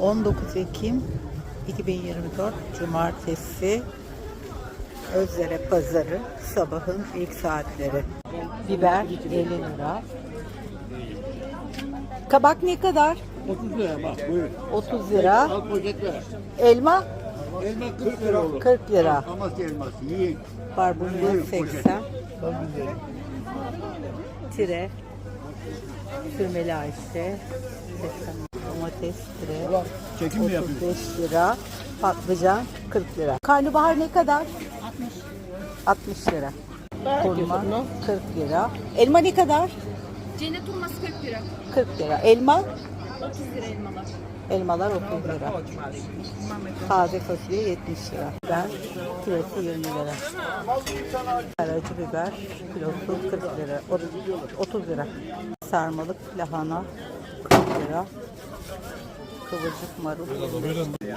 19 Ekim 2024 Cumartesi Özdere Pazarı sabahın ilk saatleri. Biber 50 lira. Kabak ne kadar? 30 lira bak buyur. 30 lira. Al poşet ver. Elma Elma 40 lira olur. 40 lira. Amasya elması yiyin. Barbunya Buyurun, 80. Tire. Sürmeli Ayşe. 80. Domates tire. Çekim mi yapıyorsun? 35 lira. Patlıcan 40 lira. Karnabahar ne kadar? 60. 60 lira. Hurma 40 lira. Elma ne kadar? Cennet hurması 40 lira. 40 lira. Elma? 30 lira elmalar. Elmalar 30 lira. Taze fasulye 70 lira. Biber kilosu 20 lira. Karacı biber kilosu 40 lira. Ot- 30 lira. Sarmalık lahana 40 lira. Kıvırcık marul 25 lira.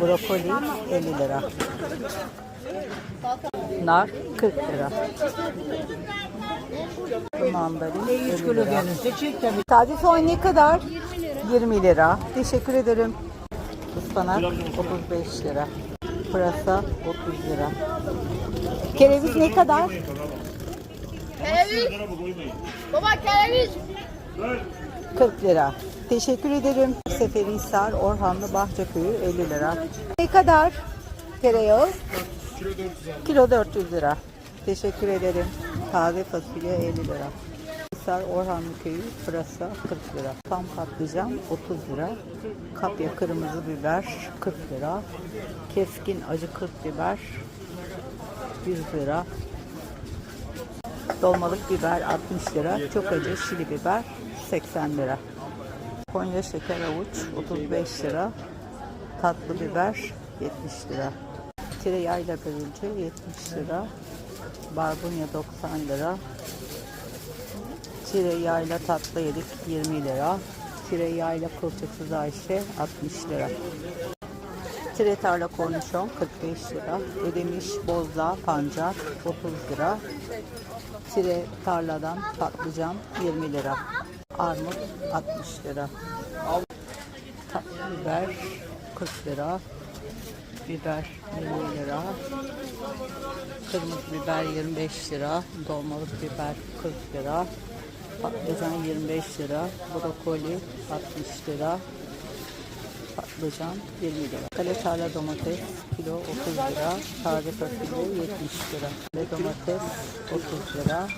Brokoli 50 lira. Nar 40 lira. Mandalin 50 lira. Taze soğan ne kadar? 20 lira. Teşekkür ederim. Ispanak 35 lira. Pırasa 30 lira. Kereviz ne kadar? Kereviz. Baba kereviz. 40 lira. Teşekkür ederim. Seferihisar, Orhanlı, Bahçeköy'ü 50 lira. Ne kadar? Tereyağı? Kilo 400 lira. Teşekkür ederim. Taze fasulye 50 lira. Hisar Orhanlı Köyü pırasa 40 lira. Tam patlıcan 30 lira. Kapya kırmızı biber 40 lira. Keskin acı 40 biber 100 lira. Dolmalık biber 60 lira. Çok acı şili biber 80 lira. Konya şeker avuç 35 lira. Tatlı biber 70 lira. Tereyağıyla börülce 70 lira. Barbunya 90 lira. Tereyağıyla tatlı yedik 20 lira. Tereyağıyla kılçıksız Ayşe 60 lira. Tire tarla kornişon 45 lira. Ödemiş bozda pancar 30 lira. Tire tarladan patlıcan 20 lira. Armut 60 lira. Tatlı biber 40 lira. Biber 20 lira. Kırmızı biber 25 lira. Dolmalık biber 40 lira. Patlıcan 25 lira. Brokoli 60 lira. Patlıcan 20 lira. Kale tarla domates kilo 30 lira. Taze fasulye 70 lira. Kale domates 30 lira.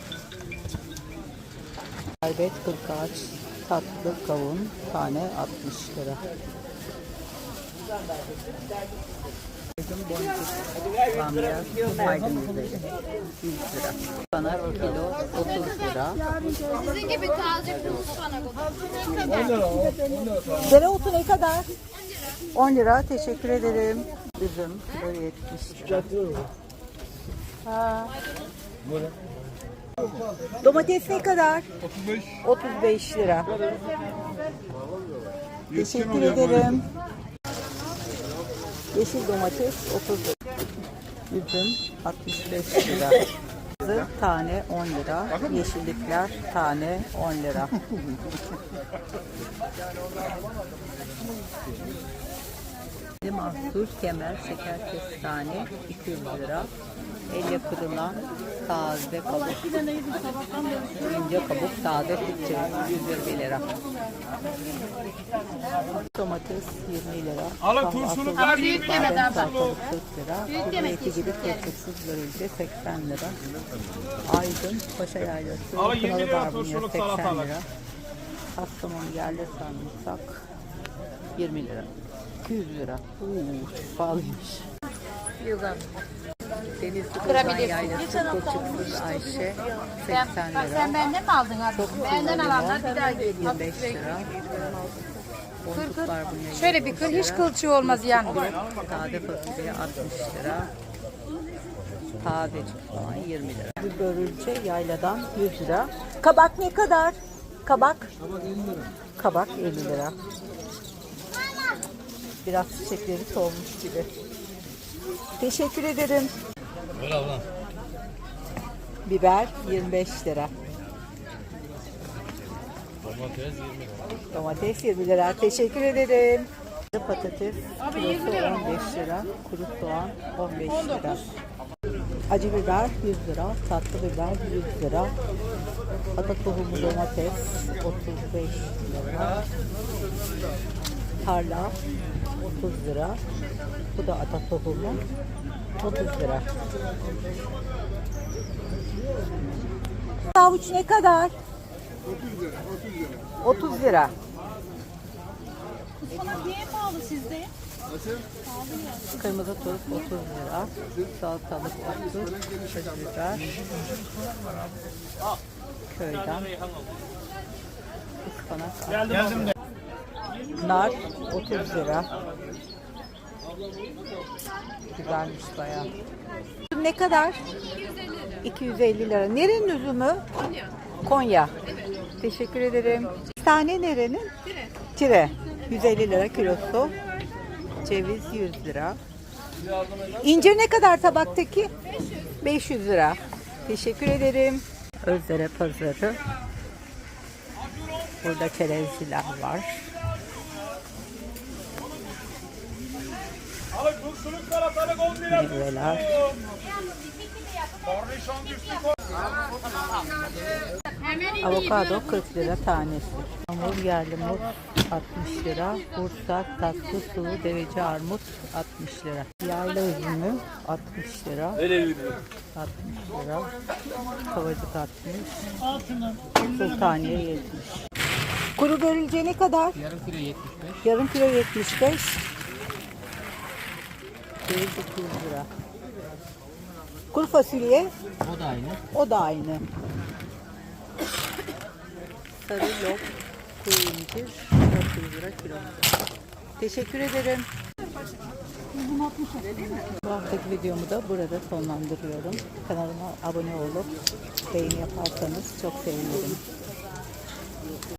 Şerbet kırkaç, tatlı kavun tane 60 lira. Bamya, üzeri 100 lira. Bana kilo 30 lira. Sizin gibi taze kuru ıspanak olur. Dereotu ne kadar? 10 lira. Teşekkür ederim. Üzüm kilo 70 lira. Ha. Domates ne kadar? 35. 35 lira. Teşekkür ederim. Yeşil domates 30 lira. Üzüm 65 lira. Kızı tane 10 lira. Yeşillikler tane 10 lira. mahsul kemer şeker kestane 200 lira. Elle kırılan taze kabuk. ince kabuk taze cevizi 120 lira. Domates 20 lira. Alın var, büyük yemeden Salatalık 40 lira. Eti gibi kılçıksız börülce 80 lira. Aydın Paşa Yaylası. Alın 20 Kınalı lira turşuluk 80 salatalık. lira. Kastamonu yerli sarımsak 20 lira. 200 lira. Uuu pahalıymış. Yugan. Deniz Kırılan Yaylası Kılçıksız Ayşe 80 lira. Sen benden mi aldın abi? Çok Benden alanlar bir daha geliyor. 25 lira. Boncuk barbunya Şöyle bir kır hiç kılçığı olmaz yani. Sade fasulye 60 lira. Tadecik soğan 20 lira. Bir börülce yayladan 100 lira. Kabak ne kadar? Kabak? Kabak 50 lira. Biraz çiçekleri solmuş gibi. Teşekkür ederim. Biber 25 lira. Domates 20 lira. Domates 20 lira. Teşekkür ederim. Patates kilosu 15 lira, kuru soğan 15 lira. Acı biber 100 lira, tatlı biber 100 lira. Ata tohumu domates 35 lira. Tarla 30 lira. Bu da ata tohumu 30 lira. Avuç ne kadar? 30 lira. Niye pahalı sizde? Kırmızı tuz 30 lira. Salatalık 30 acı biber. Köyden. Ispanak. Nar 30 lira. Güzelmiş bayağı. Ne kadar? 250 lira. Nerenin üzümü? Konya. Konya. Teşekkür ederim. Tane nerenin? Tire. Tire. 150 lira kilosu. Ceviz 100 lira. İncir ne kadar tabaktaki? 500. 500 lira. Teşekkür ederim. Özdere pazarı. Burada çerezciler var. Meyveler. Avokado 40 lira tanesi. Hamur yerli muz 60 lira. Bursa tatlı sulu deveci armut 60 lira. Yayla üzümü 60 lira. 60 lira. Kavacık 60. Sultaniye 70. Kuru börülce ne kadar? Yarım kilo 75. Yarım kilo 75. Ceviz 200 lira. Kuru fasulye O da aynı. o da aynı. Sarı lok, kuru incir 400 lira kilo. Teşekkür ederim. Bu haftaki videomu da burada sonlandırıyorum. Kanalıma abone olup beğeni yaparsanız çok sevinirim.